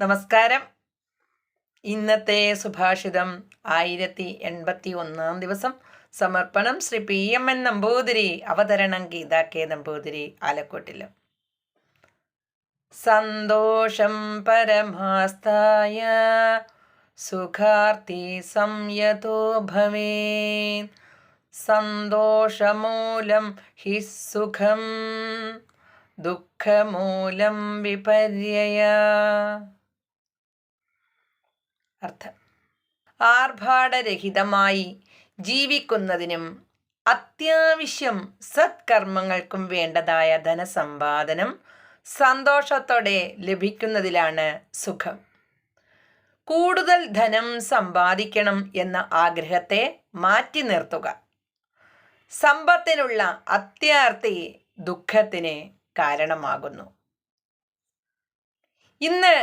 നമസ്കാരം. ഇന്നത്തെ സുഭാഷിതം ആയിരത്തി എൺപത്തി ഒന്നാം ദിവസം. സമർപ്പണം Shri P M N Namboothiri അവതരണം ഗീത കെ നമ്പൂതിരി ആലക്കോട്ടിലും. സന്തോഷം പരമാസ്ഥായ സുഖാർത്തി സംയതോ ഭവേ സന്തോഷമൂലം ഹി സുഖം ദുഃഖമൂലം വിപര്യ അർത്ഥം. ആർഭാടരഹിതമായി ജീവിക്കുന്നതിനും അത്യാവശ്യം സത്കർമ്മങ്ങൾക്കും വേണ്ടതായ ധനസമ്പാദനം സന്തോഷത്തോടെ ലഭിക്കുന്നതിലാണ് സുഖം. കൂടുതൽ ധനം സമ്പാദിക്കണം എന്ന ആഗ്രഹത്തെ മാറ്റി നിർത്തുക. സമ്പത്തിനുള്ള അത്യാർത്ഥി ദുഃഖത്തിന് കാരണമാകുന്നു. ഇന്ന്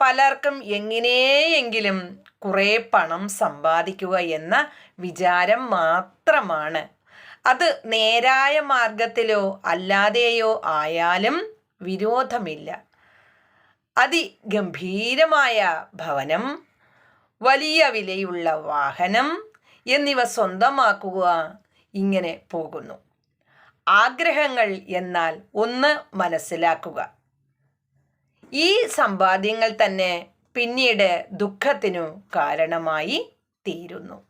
പലർക്കും എങ്ങനെയെങ്കിലും കുറേ പണം സമ്പാദിക്കുക എന്ന വിചാരം മാത്രമാണ്. അത് നേരായ മാർഗത്തിലോ അല്ലാതെയോ ആയാലും വിരോധമില്ല. അതിഗംഭീരമായ ഭവനം വലിയ വിലയുള്ള വാഹനം എന്നിവ സ്വന്തമാക്കുക ഇങ്ങനെ പോകുന്നു. ആഗ്രഹങ്ങൾ എന്നാൽ ഒന്ന് മനസ്സിലാക്കുക. ഈ സമ്പാദ്യങ്ങൾ തന്നെ പിന്നീട് ദുഃഖത്തിനു കാരണമായി തീരുന്നു.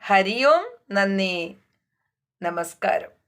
ഹരിയോം നന്ദി. നമസ്കാരം.